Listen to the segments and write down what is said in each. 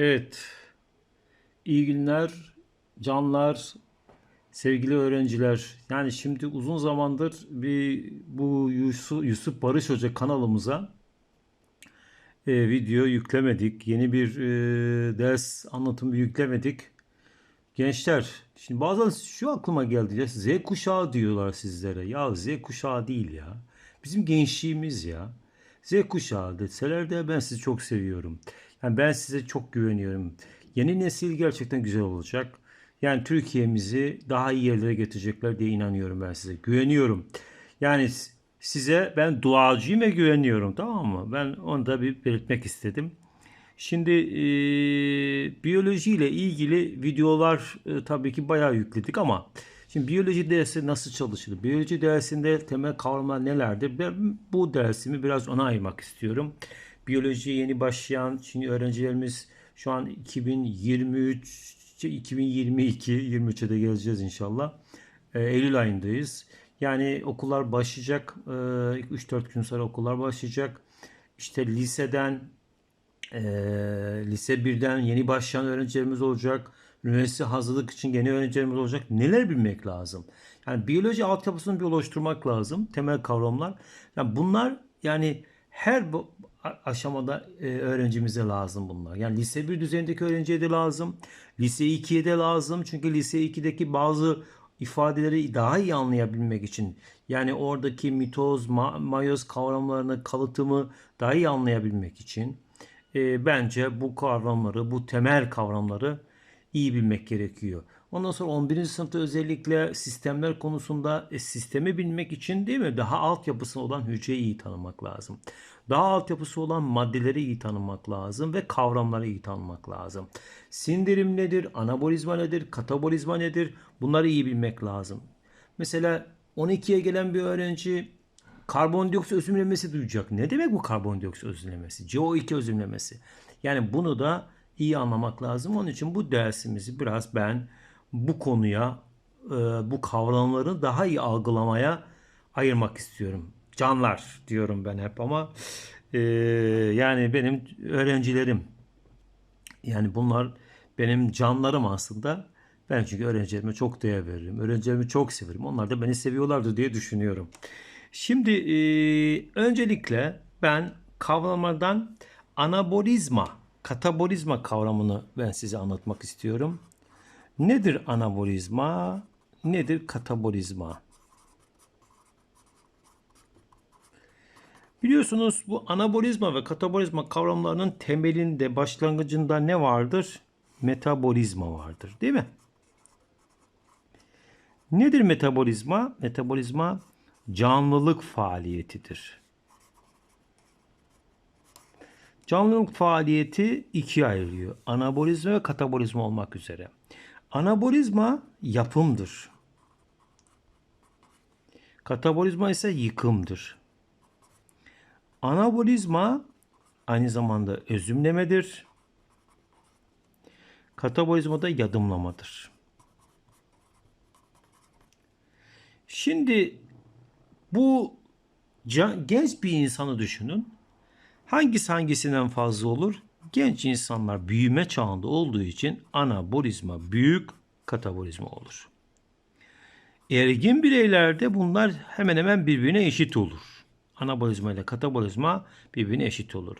Evet. İyi günler, canlar, sevgili öğrenciler. Yani şimdi uzun zamandır bir bu Yusuf, Yusuf Barış Hoca kanalımıza e, video yüklemedik. Yeni bir e, ders anlatımı yüklemedik. Gençler, şimdi bazen şu aklıma geldi ya Z kuşağı diyorlar sizlere. Ya Z kuşağı değil ya. Bizim gençliğimiz ya. Z kuşağı deseler de ben sizi çok seviyorum. Yani ben size çok güveniyorum. Yeni nesil gerçekten güzel olacak. Yani Türkiye'mizi daha iyi yerlere getirecekler diye inanıyorum ben size. Güveniyorum. Yani size ben duacıyım ve güveniyorum tamam mı? Ben onu da bir belirtmek istedim. Şimdi e, biyoloji ile ilgili videolar e, tabii ki bayağı yükledik ama şimdi biyoloji dersi nasıl çalışır? Biyoloji dersinde temel kavramlar nelerdir? Ben bu dersimi biraz ona ayırmak istiyorum. Biyolojiye yeni başlayan şimdi öğrencilerimiz şu an 2023 2022 23'e de geleceğiz inşallah. E, Eylül ayındayız. Yani okullar başlayacak. E, 3-4 gün sonra okullar başlayacak. İşte liseden ee, lise birden yeni başlayan öğrencilerimiz olacak. Üniversite hazırlık için yeni öğrencilerimiz olacak. Neler bilmek lazım? Yani biyoloji altyapısını bir oluşturmak lazım. Temel kavramlar. Yani bunlar yani her bu aşamada e, öğrencimize lazım bunlar. Yani lise 1 düzeyindeki öğrenciye de lazım. Lise 2'ye de lazım. Çünkü lise 2'deki bazı ifadeleri daha iyi anlayabilmek için yani oradaki mitoz, ma- mayoz kavramlarını, kalıtımı daha iyi anlayabilmek için e, bence bu kavramları, bu temel kavramları iyi bilmek gerekiyor. Ondan sonra 11. sınıfta özellikle sistemler konusunda e, sistemi bilmek için değil mi? Daha altyapısı olan hücreyi iyi tanımak lazım. Daha altyapısı olan maddeleri iyi tanımak lazım ve kavramları iyi tanımak lazım. Sindirim nedir? Anabolizma nedir? Katabolizma nedir? Bunları iyi bilmek lazım. Mesela 12'ye gelen bir öğrenci karbondioksit özümlemesi duyacak. Ne demek bu karbondioksit özümlemesi? CO2 özümlemesi. Yani bunu da iyi anlamak lazım. Onun için bu dersimizi biraz ben bu konuya, e, bu kavramları daha iyi algılamaya ayırmak istiyorum. Canlar diyorum ben hep ama e, yani benim öğrencilerim yani bunlar benim canlarım aslında. Ben çünkü öğrencilerime çok değer veririm. Öğrencilerimi çok severim. Onlar da beni seviyorlardır diye düşünüyorum. Şimdi e, öncelikle ben kavramlardan anabolizma, katabolizma kavramını ben size anlatmak istiyorum. Nedir anabolizma? Nedir katabolizma? Biliyorsunuz bu anabolizma ve katabolizma kavramlarının temelinde, başlangıcında ne vardır? Metabolizma vardır, değil mi? Nedir metabolizma? Metabolizma canlılık faaliyetidir. Canlılık faaliyeti ikiye ayrılıyor. Anabolizma ve katabolizma olmak üzere. Anabolizma yapımdır. Katabolizma ise yıkımdır. Anabolizma aynı zamanda özümlemedir. Katabolizma da yadımlamadır. Şimdi bu genç bir insanı düşünün. Hangisi hangisinden fazla olur? Genç insanlar büyüme çağında olduğu için anabolizma büyük, katabolizma olur. Ergin bireylerde bunlar hemen hemen birbirine eşit olur. Anabolizma ile katabolizma birbirine eşit olur.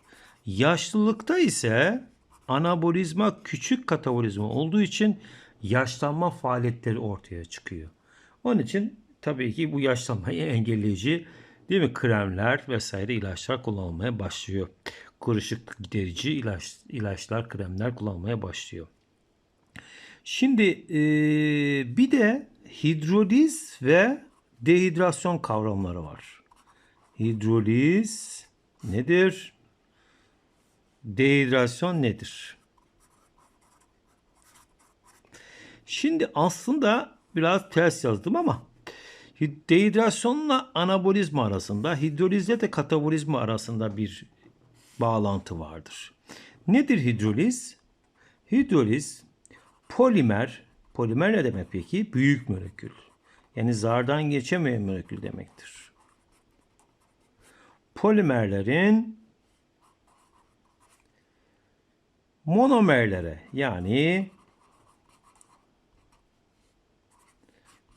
Yaşlılıkta ise anabolizma küçük katabolizma olduğu için yaşlanma faaliyetleri ortaya çıkıyor. Onun için tabii ki bu yaşlanmayı engelleyici değil mi kremler vesaire ilaçlar kullanılmaya başlıyor. Kırışık giderici ilaç, ilaçlar, kremler kullanılmaya başlıyor. Şimdi eee, bir de hidroliz ve dehidrasyon kavramları var. Hidroliz nedir? Dehidrasyon nedir? Şimdi aslında biraz ters yazdım ama dehidrasyonla anabolizma arasında, hidrolizle de katabolizma arasında bir bağlantı vardır. Nedir hidroliz? Hidroliz polimer, polimer ne demek peki? Büyük molekül. Yani zardan geçemeyen molekül demektir. Polimerlerin monomerlere yani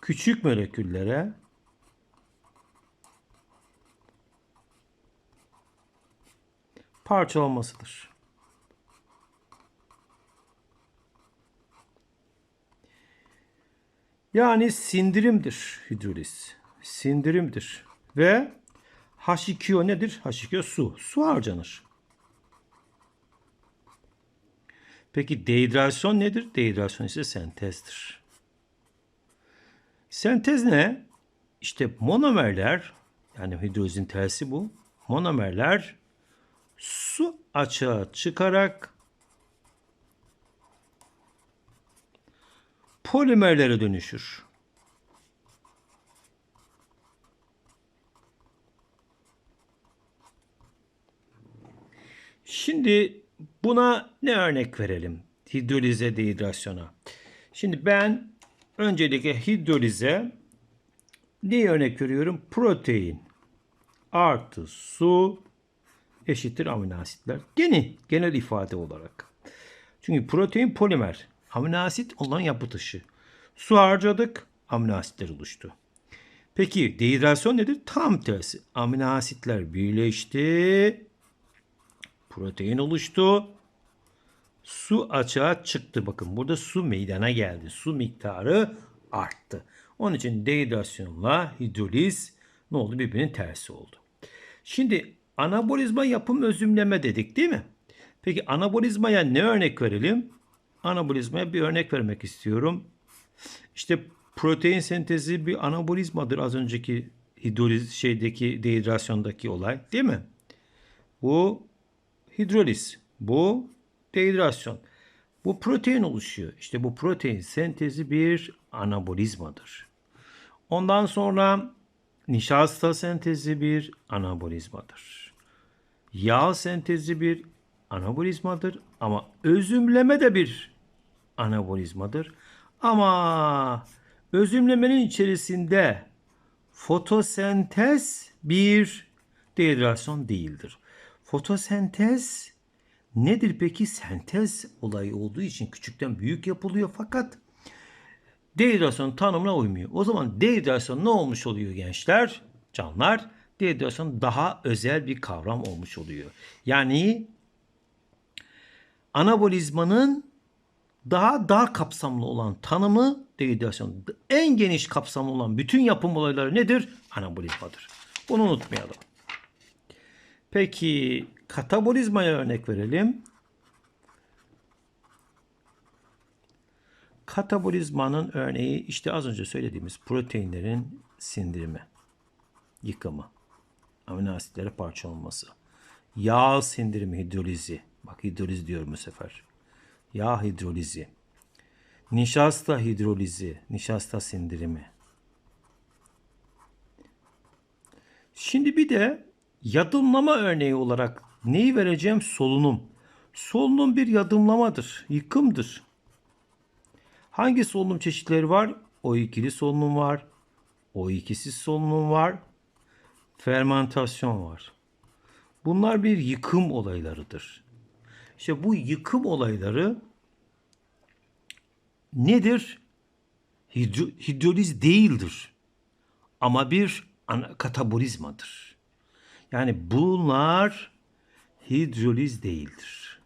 küçük moleküllere parçalanmasıdır. Yani sindirimdir hidroliz. Sindirimdir. Ve H2O nedir? H2O su. Su harcanır. Peki dehidrasyon nedir? Dehidrasyon ise sentezdir. Sentez ne? İşte monomerler yani hidrolizin tersi bu. Monomerler su açığa çıkarak polimerlere dönüşür. Şimdi buna ne örnek verelim? Hidrolize dehidrasyona. Şimdi ben öncelikle hidrolize ne örnek veriyorum? Protein artı su eşittir amino asitler. Gene genel ifade olarak. Çünkü protein polimer. Amino asit olan yapı taşı. Su harcadık, amino asitler oluştu. Peki dehidrasyon nedir? Tam tersi. Amino asitler birleşti. Protein oluştu. Su açığa çıktı. Bakın burada su meydana geldi. Su miktarı arttı. Onun için dehidrasyonla hidroliz ne oldu? Birbirinin tersi oldu. Şimdi anabolizma yapım özümleme dedik değil mi? Peki anabolizmaya ne örnek verelim? Anabolizmaya bir örnek vermek istiyorum. İşte protein sentezi bir anabolizmadır az önceki hidroliz şeydeki dehidrasyondaki olay değil mi? Bu hidroliz. Bu dehidrasyon. Bu protein oluşuyor. İşte bu protein sentezi bir anabolizmadır. Ondan sonra nişasta sentezi bir anabolizmadır. Yağ sentezi bir anabolizmadır ama özümleme de bir anabolizmadır. Ama özümlemenin içerisinde fotosentez bir dehidrasyon değildir. Fotosentez nedir peki? Sentez olayı olduğu için küçükten büyük yapılıyor fakat dehidrasyon tanımına uymuyor. O zaman dehidrasyon ne olmuş oluyor gençler? Canlar dehidrasyon daha özel bir kavram olmuş oluyor. Yani anabolizmanın daha dar kapsamlı olan tanımı dehidrasyon. En geniş kapsamlı olan bütün yapım olayları nedir? Anabolizmadır. Bunu unutmayalım. Peki katabolizmaya örnek verelim. Katabolizmanın örneği işte az önce söylediğimiz proteinlerin sindirimi, yıkımı, amino asitlere parçalanması, yağ sindirimi, hidrolizi. Bak hidroliz diyorum bu sefer. Yağ hidrolizi, nişasta hidrolizi, nişasta sindirimi. Şimdi bir de yadımlama örneği olarak neyi vereceğim? Solunum. Solunum bir yadımlamadır, yıkımdır. Hangi solunum çeşitleri var? O ikili solunum var. O ikisiz solunum var. Fermentasyon var. Bunlar bir yıkım olaylarıdır. İşte bu yıkım olayları nedir? Hidro, hidroliz değildir. Ama bir katabolizmadır. Yani bunlar hidroliz değildir.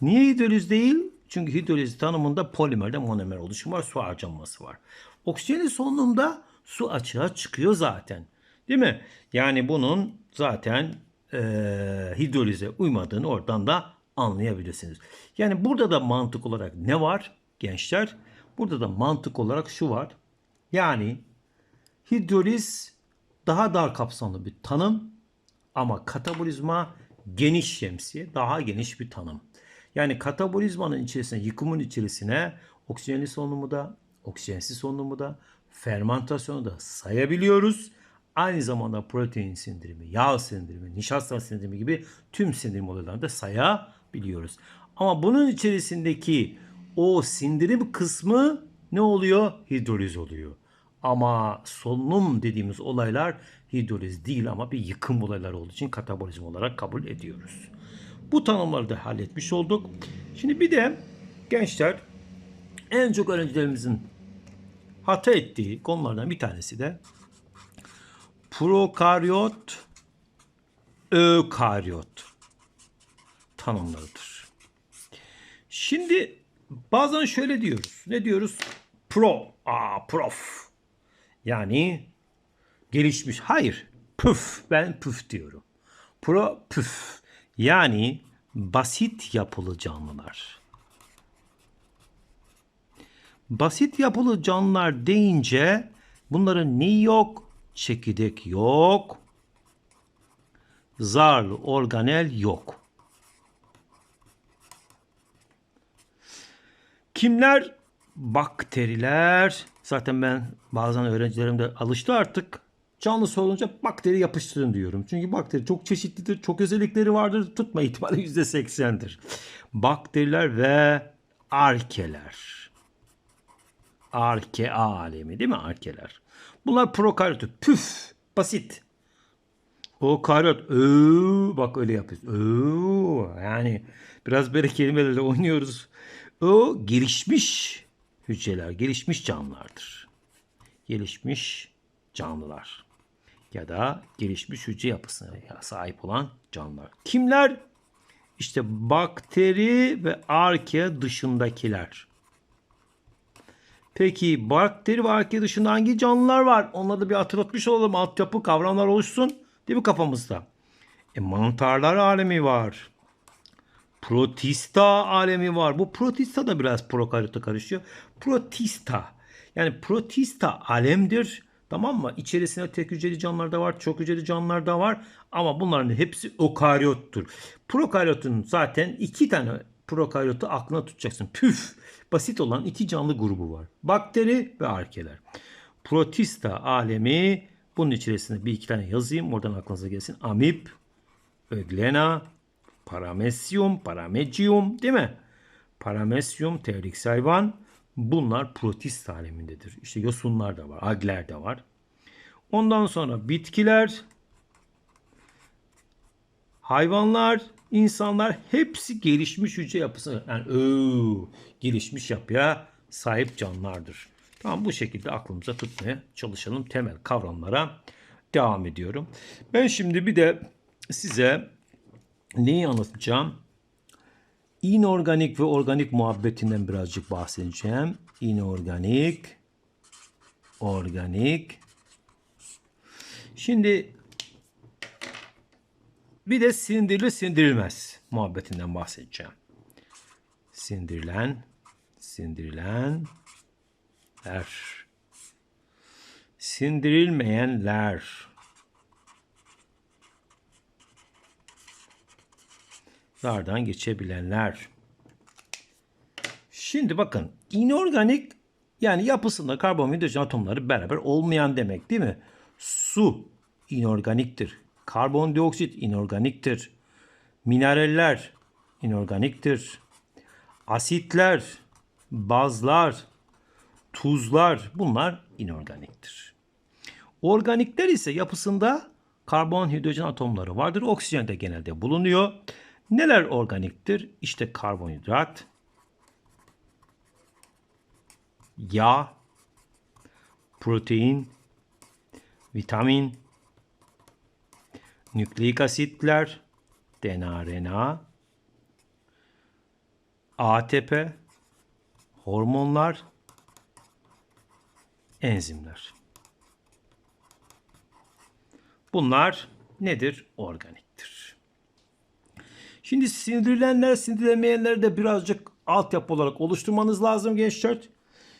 Niye hidroliz değil? Çünkü hidroliz tanımında polimerde monomer oluşumu var, su harcanması var. Oksijenin solunumda su açığa çıkıyor zaten. Değil mi? Yani bunun zaten e, hidrolize uymadığını oradan da anlayabilirsiniz. Yani burada da mantık olarak ne var gençler? Burada da mantık olarak şu var. Yani hidroliz daha dar kapsamlı bir tanım ama katabolizma geniş şemsiye, daha geniş bir tanım. Yani katabolizmanın içerisine, yıkımın içerisine oksijenli solunumu da, oksijensiz solunumu da, fermentasyonu da sayabiliyoruz. Aynı zamanda protein sindirimi, yağ sindirimi, nişasta sindirimi gibi tüm sindirim olaylarını da sayabiliyoruz. Ama bunun içerisindeki o sindirim kısmı ne oluyor? Hidroliz oluyor. Ama solunum dediğimiz olaylar hidroliz değil ama bir yıkım olayları olduğu için katabolizm olarak kabul ediyoruz. Bu tanımları da halletmiş olduk. Şimdi bir de gençler en çok öğrencilerimizin hata ettiği konulardan bir tanesi de prokaryot, ökaryot tanımlarıdır. Şimdi bazen şöyle diyoruz. Ne diyoruz? Pro, aa prof. Yani gelişmiş. Hayır. Püf. Ben püf diyorum. Pro püf. Yani basit yapılı canlılar. Basit yapılı canlılar deyince bunların neyi yok? Çekirdek yok. Zarlı organel yok. Kimler? Bakteriler. Zaten ben bazen öğrencilerim de alıştı artık. Canlısı olunca bakteri yapıştırın diyorum. Çünkü bakteri çok çeşitlidir. Çok özellikleri vardır. Tutma ihtimali %80'dir. Bakteriler ve arkeler. Arke alemi değil mi arkeler? Bunlar prokaryot. Püf basit. O karyot. Öö, bak öyle yapıyoruz. Öö, yani biraz böyle kelimelerle oynuyoruz. O gelişmiş hücreler, gelişmiş canlılardır. Gelişmiş canlılar. Ya da gelişmiş hücre yapısına sahip olan canlılar. Kimler? İşte bakteri ve arke dışındakiler. Peki bakteri ve arke dışında hangi canlılar var? Onları da bir hatırlatmış olalım. Altyapı kavramlar oluşsun. Değil mi kafamızda? E, mantarlar alemi var. Protista alemi var. Bu protista da biraz prokaryota karışıyor. Protista. Yani protista alemdir. Tamam mı? İçerisinde tek hücreli canlılar da var, çok hücreli canlılar da var. Ama bunların hepsi okaryottur. Prokaryotun zaten iki tane prokaryotu aklına tutacaksın. Püf! Basit olan iki canlı grubu var. Bakteri ve arkeler. Protista alemi bunun içerisinde bir iki tane yazayım. Oradan aklınıza gelsin. Amip, Öglena, Paramesyum, Paramegium değil mi? Paramesyum, teorik hayvan. Bunlar protist alemindedir. İşte yosunlar da var, algler de var. Ondan sonra bitkiler, hayvanlar, insanlar hepsi gelişmiş hücre yapısı yani öö, gelişmiş yapıya sahip canlılardır. Tamam bu şekilde aklımıza tutmaya çalışalım temel kavramlara devam ediyorum. Ben şimdi bir de size neyi anlatacağım? İnorganik ve organik muhabbetinden birazcık bahsedeceğim. İnorganik, organik. Şimdi bir de sindirilir sindirilmez muhabbetinden bahsedeceğim. Sindirilen, sindirilenler. Sindirilmeyenler. Zardan geçebilenler. Şimdi bakın inorganik yani yapısında karbon hidrojen atomları beraber olmayan demek değil mi? Su inorganiktir. Karbondioksit inorganiktir. Mineraller inorganiktir. Asitler, bazlar, tuzlar bunlar inorganiktir. Organikler ise yapısında karbon hidrojen atomları vardır. Oksijen de genelde bulunuyor. Neler organiktir? İşte karbonhidrat, yağ, protein, vitamin, nükleik asitler, DNA, RNA, ATP, hormonlar, enzimler. Bunlar nedir? Organiktir. Şimdi sindirilenler, sindirilemeyenleri de birazcık altyapı olarak oluşturmanız lazım gençler.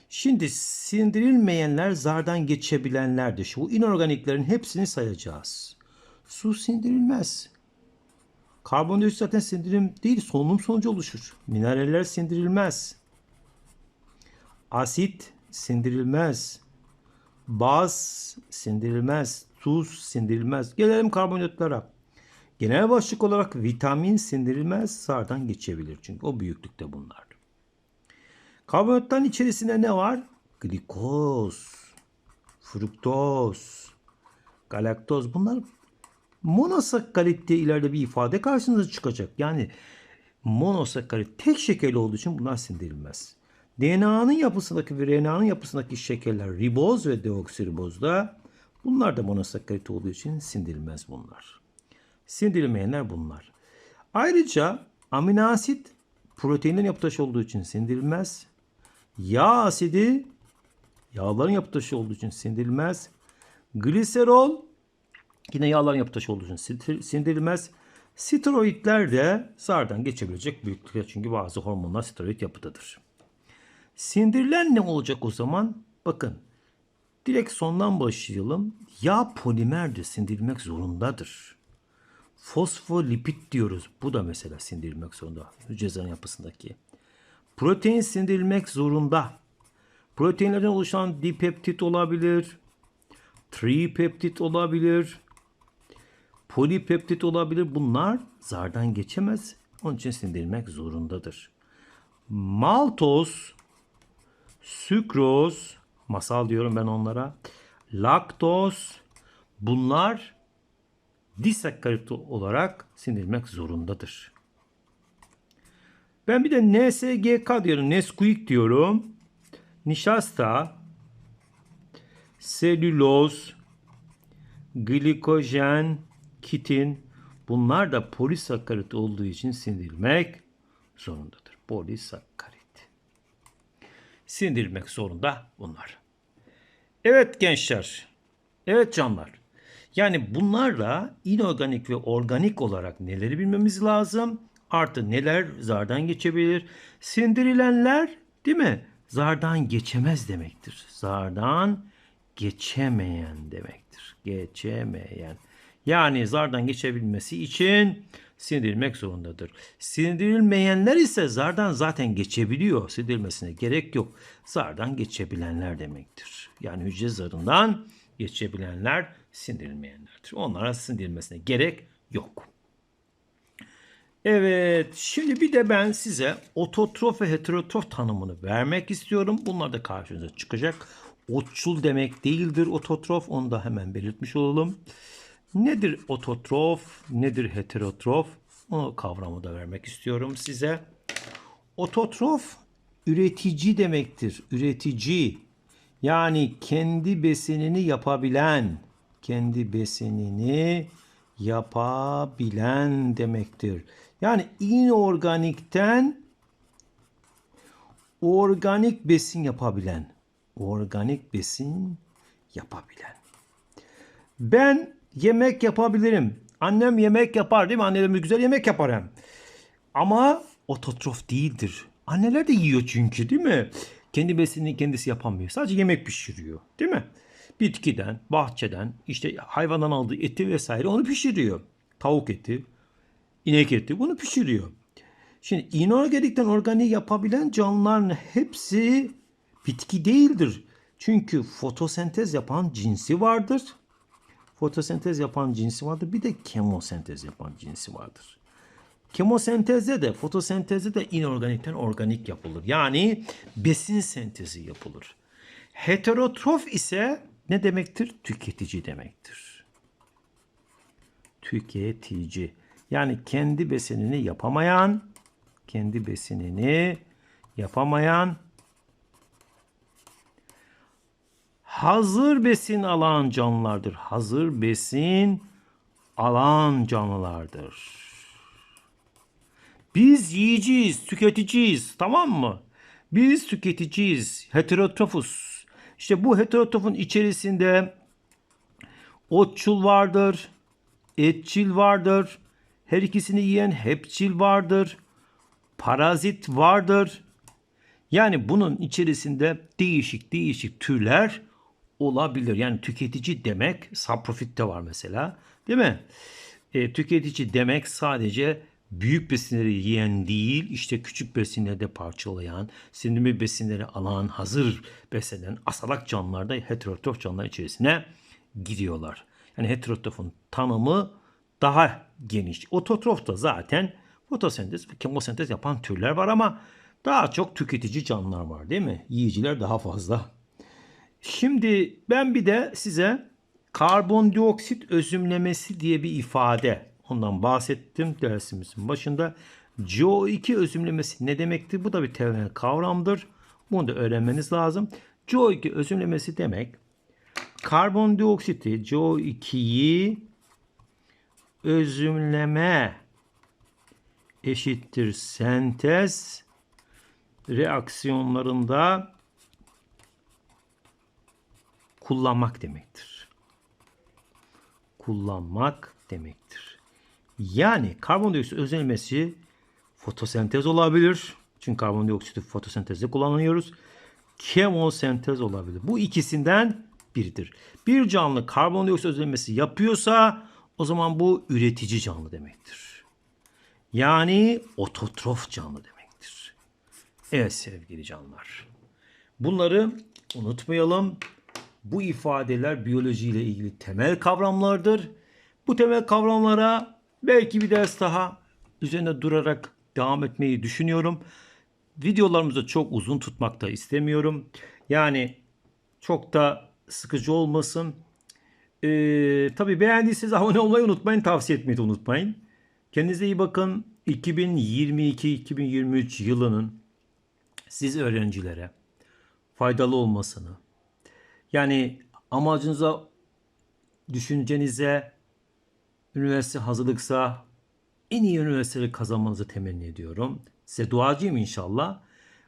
Şimdi sindirilmeyenler zardan geçebilenlerdir. Şu inorganiklerin hepsini sayacağız. Su sindirilmez. Karbondioksit zaten sindirim değil, solunum sonucu oluşur. Mineraller sindirilmez. Asit sindirilmez. Baz sindirilmez. Tuz sindirilmez. Gelelim karbonhidratlara. Genel başlık olarak vitamin sindirilmez, sardan geçebilir. Çünkü o büyüklükte bunlar. Karbonhidratların içerisinde ne var? Glikoz, fruktoz, galaktoz bunlar Monosakkarit diye ileride bir ifade karşınıza çıkacak. Yani monosakkarit tek şekerli olduğu için bunlar sindirilmez. DNA'nın yapısındaki ve RNA'nın yapısındaki şekerler riboz ve deoksiribozda bunlar da monosakkarit olduğu için sindirilmez bunlar. Sindirilmeyenler bunlar. Ayrıca amino asit proteinlerin yapı taşı olduğu için sindirilmez. Yağ asidi yağların yapı taşı olduğu için sindirilmez. Gliserol yine yağların yapı taşı olduğu için sindir- sindirilmez. Steroidler de zardan geçebilecek büyüklükte çünkü bazı hormonlar steroid yapıdadır. Sindirilen ne olacak o zaman? Bakın direkt sondan başlayalım. Yağ polimerdir sindirilmek zorundadır. Fosfolipid diyoruz. Bu da mesela sindirilmek zorunda. Hücre zarı yapısındaki. Protein sindirilmek zorunda. Proteinlerden oluşan dipeptit olabilir. Tripeptit olabilir. Polipeptit olabilir. Bunlar zardan geçemez. Onun için sindirilmek zorundadır. Maltoz, sükroz, masal diyorum ben onlara. Laktoz, bunlar disakkarit olarak sindirilmek zorundadır. Ben bir de NSGK diyorum. Nesquik diyorum. Nişasta, selüloz, glikojen, kitin bunlar da polisakkarit olduğu için sindirilmek zorundadır. Polisakkarit. Sindirilmek zorunda bunlar. Evet gençler. Evet canlar. Yani bunlarla inorganik ve organik olarak neleri bilmemiz lazım? Artı neler zardan geçebilir? Sindirilenler değil mi? Zardan geçemez demektir. Zardan geçemeyen demektir. Geçemeyen. Yani zardan geçebilmesi için sindirilmek zorundadır. Sindirilmeyenler ise zardan zaten geçebiliyor. Sindirilmesine gerek yok. Zardan geçebilenler demektir. Yani hücre zarından geçebilenler sindirilmeyenlerdir. Onlara sindirilmesine gerek yok. Evet, şimdi bir de ben size ototrof ve heterotrof tanımını vermek istiyorum. Bunlar da karşınıza çıkacak. Otçul demek değildir ototrof, onu da hemen belirtmiş olalım. Nedir ototrof, nedir heterotrof? O kavramı da vermek istiyorum size. Ototrof üretici demektir. Üretici. Yani kendi besinini yapabilen, kendi besinini yapabilen demektir. Yani inorganikten organik besin yapabilen, organik besin yapabilen. Ben yemek yapabilirim. Annem yemek yapar değil mi? Annelerimiz güzel yemek yapar hem. Ama ototrof değildir. Anneler de yiyor çünkü değil mi? Kendi besinini kendisi yapamıyor. Sadece yemek pişiriyor değil mi? Bitkiden, bahçeden, işte hayvandan aldığı eti vesaire onu pişiriyor. Tavuk eti, inek eti bunu pişiriyor. Şimdi inorganikten organik yapabilen canlıların hepsi bitki değildir. Çünkü fotosentez yapan cinsi vardır. Fotosentez yapan cinsi vardır. Bir de kemosentez yapan cinsi vardır. Kemosentezde de fotosentezde de inorganikten organik yapılır. Yani besin sentezi yapılır. Heterotrof ise ne demektir? Tüketici demektir. Tüketici. Yani kendi besinini yapamayan, kendi besinini yapamayan hazır besin alan canlılardır. Hazır besin alan canlılardır. Biz yiyeceğiz, tüketiciyiz, tamam mı? Biz tüketiciyiz, heterotrofuz. İşte bu heterotrofun içerisinde otçul vardır, etçil vardır, her ikisini yiyen hepçil vardır, parazit vardır. Yani bunun içerisinde değişik değişik türler olabilir. Yani tüketici demek saprofit de var mesela. Değil mi? E, tüketici demek sadece büyük besinleri yiyen değil, işte küçük besinleri de parçalayan, sindirme besinleri alan, hazır beslenen asalak canlılar da heterotrof canlılar içerisine giriyorlar. Yani heterotrofun tanımı daha geniş. Ototrof da zaten fotosentez ve kemosentez yapan türler var ama daha çok tüketici canlılar var değil mi? Yiyiciler daha fazla. Şimdi ben bir de size karbondioksit özümlemesi diye bir ifade. Ondan bahsettim dersimizin başında. CO2 özümlemesi ne demektir? Bu da bir temel kavramdır. Bunu da öğrenmeniz lazım. CO2 özümlemesi demek karbondioksiti CO2'yi özümleme eşittir sentez reaksiyonlarında kullanmak demektir. Kullanmak demektir. Yani karbondioksit özlemesi fotosentez olabilir. Çünkü karbondioksiti fotosentezde kullanıyoruz. Kemosentez olabilir. Bu ikisinden biridir. Bir canlı karbondioksit özlemesi yapıyorsa o zaman bu üretici canlı demektir. Yani ototrof canlı demektir. Evet sevgili canlılar. Bunları unutmayalım. Bu ifadeler biyolojiyle ilgili temel kavramlardır. Bu temel kavramlara belki bir ders daha üzerine durarak devam etmeyi düşünüyorum. Videolarımızı çok uzun tutmak da istemiyorum. Yani çok da sıkıcı olmasın. Ee, tabii beğendiyseniz abone olmayı unutmayın. Tavsiye etmeyi de unutmayın. Kendinize iyi bakın. 2022-2023 yılının siz öğrencilere faydalı olmasını, yani amacınıza, düşüncenize, üniversite hazırlıksa en iyi üniversiteleri kazanmanızı temenni ediyorum. Size duacıyım inşallah.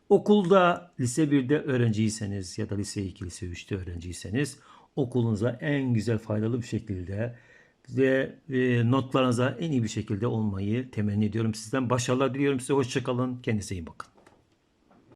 Okulda lise 1'de öğrenciyseniz ya da lise 2, lise 3'te öğrenciyseniz okulunuza en güzel faydalı bir şekilde ve e, notlarınıza en iyi bir şekilde olmayı temenni ediyorum sizden. Başarılar diliyorum size. Hoşçakalın. Kendinize iyi bakın.